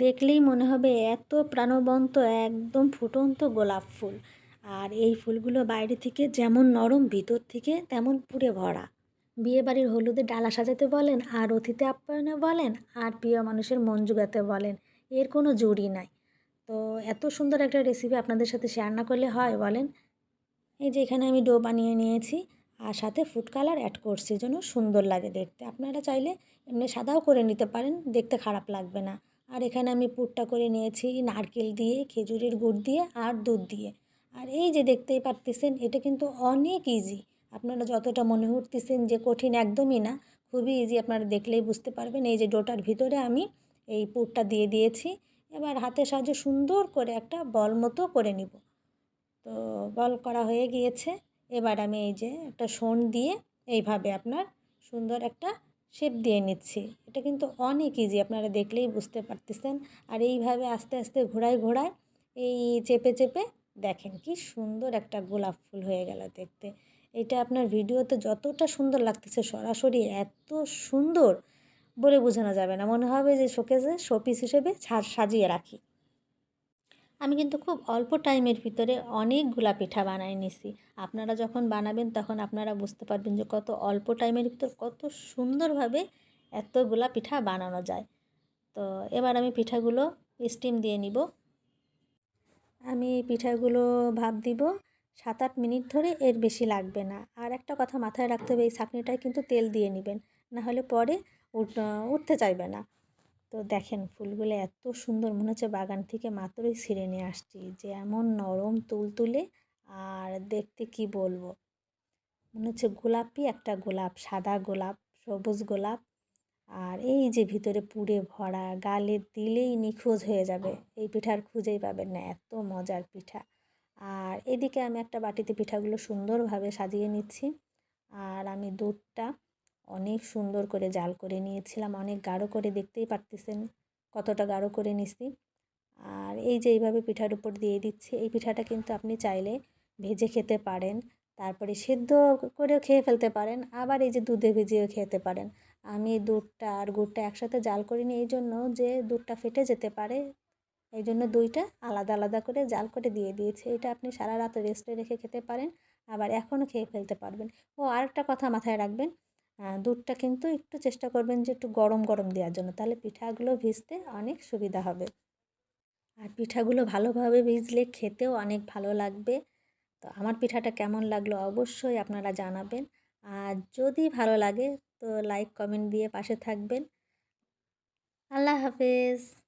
দেখলেই মনে হবে এত প্রাণবন্ত একদম ফুটন্ত গোলাপ ফুল। আর এই ফুলগুলো বাইরে থেকে যেমন নরম, ভিতর থেকে তেমন পুড়ে ভরা। বিয়েবাড়ির হলুদে ডালা সাজাতে বলেন, আর অতিথি আপ্যায়নে বলেন, আর প্রিয় মানুষের মন জুগাতে বলেন, এর কোনো জুড়ি নাই। তো এত সুন্দর একটা রেসিপি আপনাদের সাথে শেয়ার না করলে হয় বলেন। এই যে এখানে আমি ডো বানিয়ে নিয়েছি, আর সাথে ফুড কালার অ্যাড করছি যেন সুন্দর লাগে দেখতে। আপনারা চাইলে এমনি সাদাও করে নিতে পারেন, দেখতে খারাপ লাগবে না। আর এখানে আমি পুরটা করে নিয়েছি নারকেল দিয়ে, খেজুরের গুড় দিয়ে আর দুধ দিয়ে। আর এই যে দেখতেই পারতেছেন, এটা কিন্তু অনেক ইজি আপনারা যতটা মনে করতেছেন যে কঠিন একদমই না, খুবই ইজি আপনারা দেখলেই বুঝতে পারবেন। এই যে ডোটার ভিতরে আমি এই পুরটা দিয়ে দিয়েছি। এবার হাতের সাহায্যে সুন্দর করে একটা বল মতো করে নিব। তো বল করা হয়ে গিয়েছে। এবার আমি এই যে একটা শোন দিয়ে এইভাবে আপনার সুন্দর একটা শেপ দিয়ে নিচ্ছি। এটা কিন্তু অনেক ইজি আপনারা দেখলেই বুঝতে পারতেছেন। আর এইভাবে আস্তে আস্তে ঘোরায় ঘোরায় এই চেপে চেপে দেখেন কি সুন্দর একটা গোলাপ ফুল হয়ে গেল দেখতে। এটা আপনার ভিডিওতে যতটা সুন্দর লাগতেছে সরাসরি এত সুন্দর বলে বোঝানো যাবে না। মনে হবে যে শোকেজে শোপিস হিসেবে সাজিয়ে রাখি। আমি কিন্তু খুব অল্প টাইমের ভিতরে অনেকগুলা পিঠা বানাই নিছি। আপনারা যখন বানাবেন তখন আপনারা বুঝতে পারবেন যে কত অল্প টাইমের ভিতর কত সুন্দরভাবে এতগুলা পিঠা বানানো যায়। তো এবার আমি পিঠাগুলো স্টিম দিয়ে নিব। আমি পিঠাগুলো ভাপ দিব। সাত আট মিনিট ধরে এর বেশি লাগবে না। আর একটা কথা মাথায় রাখতে হবে, এই ছাঁকনিটায় কিন্তু তেল দিয়ে নেবেন। না হলে পরে উঠতে চাইবে না। তো দেখেন ফুলগুলো এত সুন্দর মনে হচ্ছে বাগান থেকে মাত্রই ছিঁড়ে নিয়ে আসছি। যে এমন নরম তুলতুলে আর দেখতে কি বলব? মনে হচ্ছে গোলাপি একটা গোলাপ, সাদা গোলাপ, সবুজ গোলাপ। আর এই যে ভিতরে পুড়ে ভরা, গালে দিলেই নিখোঁজ হয়ে যাবে। এই পিঠার খুঁজেই পাবেন না, এত মজার পিঠা। আর এদিকে আমি একটা বাটিতে পিঠাগুলো সুন্দরভাবে সাজিয়ে নিচ্ছি। আর আমি দুধটা অনেক সুন্দর করে জাল করে নিয়েছিলাম, অনেক গাঢ় করে, দেখতেই পারতেছেন কতটা গাঢ় করে নিছি। আর এই যে এইভাবে পিঠার উপর দিয়ে দিচ্ছি, এই পিঠাটা কিন্তু আপনি চাইলে ভেজে খেতে পারেন, তারপরে সেদ্ধ করেও খেয়ে ফেলতে পারেন, আবার এই যে দুধে ভেজেও খেতে পারেন। আমি দুধটা আর গুড়টা একসাথে জাল করিনি এই জন্য যে দুধটা ফেটে যেতে পারে, এই জন্য দুইটা আলাদা আলাদা করে জাল করে দিয়ে দিয়েছি। এটা আপনি সারা রাত রেস্টে রেখে খেতে পারেন, আবার এখনও খেয়ে ফেলতে পারবেন। ও আরেকটা কথা মাথায় রাখবেন দুধটা কিন্তু একটু চেষ্টা করবেন যে একটু গরম গরম দেওয়ার জন্য। তাহলে পিঠাগুলো ভিজতে অনেক সুবিধা হবে। আর পিঠাগুলো ভালোভাবে ভিজলে খেতেও অনেক ভালো লাগবে। তো আমার পিঠাটা কেমন লাগল অবশ্যই আপনারা জানাবেন। আর যদি ভালো লাগে তো লাইক, কমেন্ট দিয়ে পাশে থাকবেন। আল্লাহ হাফেজ।